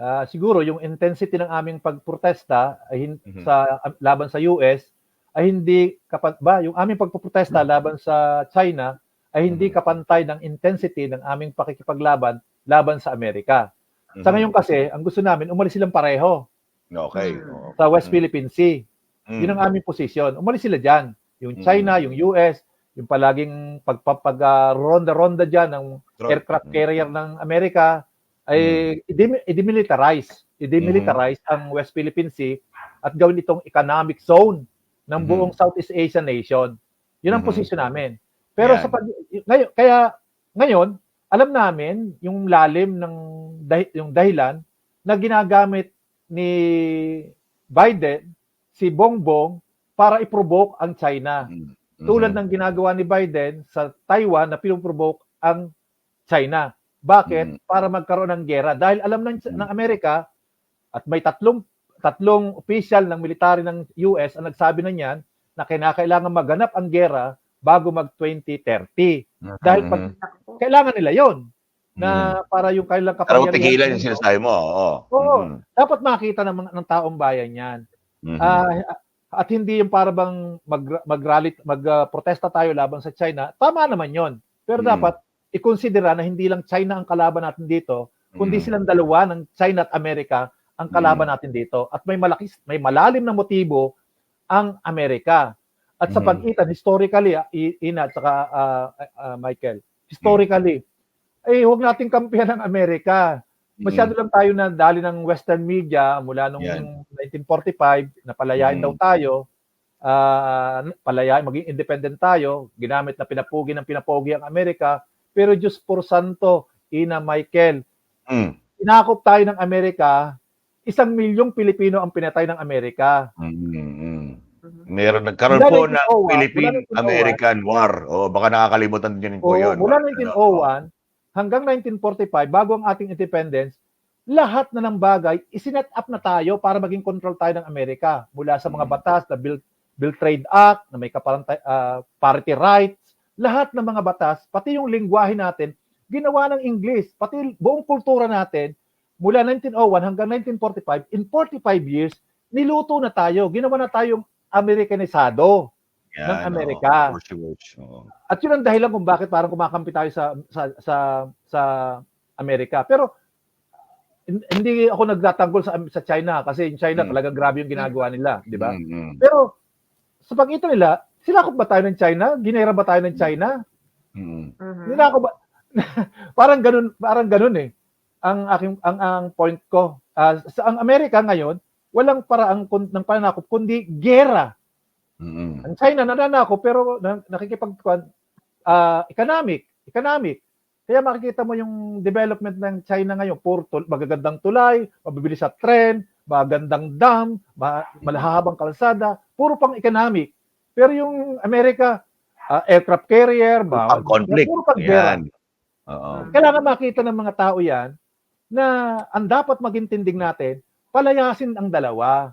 ah, siguro yung intensity ng aming pagprotesta ay hin- Mhm. sa laban sa US ay hindi kapat ba yung aming pagpoprotesta laban sa China ay hindi Mhm. kapantay ng intensity ng aming pakikipaglaban laban sa Amerika. Sa Mhm. ngayon kasi, ang gusto namin umalis silang pareho Okay. Mm. sa West Mm. Philippine Sea. Mm. Yun ang aming posisyon. Umalis sila diyan. Yung China, Mm. yung US, yung palaging pagpapag ah, ronda-ronda diyan ng aircraft Mm. carrier ng Amerika ay i-dem- i-demilitarize. I-demilitarize Mm-hmm. ang West Philippine Sea at gawin itong economic zone ng Mhm. buong Southeast Asian nation. Yun ang Mhm. posisyon namin. Pero Yan. sa pag ngayon, kaya ngayon alam namin yung lalim ng dahi- yung dahilan na ginagamit ni Biden si Bongbong para i-provoke ang China. Mm. Tulad Mhm. ng ginagawa ni Biden sa Taiwan na pinoprovoke ang China. Bakit? Mhm. Para magkaroon ng gera. Dahil alam ng, Mhm. ng Amerika at may tatlong tatlong official ng military ng US ang nagsabi na niyan na kinakailangan maganap ang gera bago mag 2030. Dahil pag Mhm. Po. kailangan nila 'yon na para yung kailang Para tigilan yung sinasabi mo. Oo. Oo. Mhm. dapat makita ng, ng taong bayan 'yan. Mhm. Ah, at hindi yung para bang mag mag-rally mag-protesta tayo laban sa China. Tama naman 'yon. Pero Mm. dapat i-considera na hindi lang China ang kalaban natin dito, kundi Mhm. silang dalawa ng China at Amerika ang kalaban natin dito. At may malaki may malalim na motibo ang Amerika. At sa Mhm. pagitan historically, ah, Ina at saka ah, ah, Michael, historically, ay huwag nating kampihan ng Amerika. Masyado lang tayo na dali ng western media mula nung Yan. 1945 na palayain Mm. daw tayo. ah palayain, maging independent tayo. Ginamit na pinapugi ng pinapogi ang Amerika. Pero Diyos por santo, Ina Michael, Mm. inakop tayo ng Amerika, isang milyong Pilipino ang pinatay ng Amerika. Mm. Mhm. Meron nagkaroon Mula po 1901, ng Philippine-American War. O baka nakakalimutan din po yun. mula Ano? 1901 hanggang 1945, bago ang ating independence, lahat na ng bagay, isinet up na tayo para maging control tayo ng Amerika. Mula sa mga Mm. batas na Bill, Bill Trade Act, na may kaparantay, ah, parity rights, lahat ng mga batas, pati yung lingwahe natin, ginawa ng English. Pati buong kultura natin, mula 1901 hanggang 1945, in 45 years, niluto na tayo. Ginawa na tayong Amerikanisado. Yan, ng. Amerika. Sure. Oo. At yun ang dahilan kung bakit parang kumakampi tayo sa sa sa, sa Amerika. Pero hin- hindi ako nagtatanggol sa sa China kasi in China Mm. talagang grabe yung ginagawa nila, di ba? Mm, Pero sa pagitan nila, sinakop ba tayo ng China? Ginera ba tayo ng China? mm, mm. Mhm. Ninako ba? parang ganun, parang ganun eh. Ang aking ang ang point ko, Ah, sa ang Amerika ngayon, walang paraang kun, ng pananakop kundi gera. Mm, Ang China nananako pero na, nakikipag ah, economic, economic. Kaya makikita mo yung development ng China ngayon, puro tul- magagandang tulay, mabibilis sa tren, magandang dam, ma- malahabang kalsada, puro pang economic. Pero yung Amerika, ah, aircraft carrier, ba, Pang conflict. puro. Yan. Oo. Kailangan makita ng mga tao yan na ang dapat maging tindig natin, palayasin ang dalawa.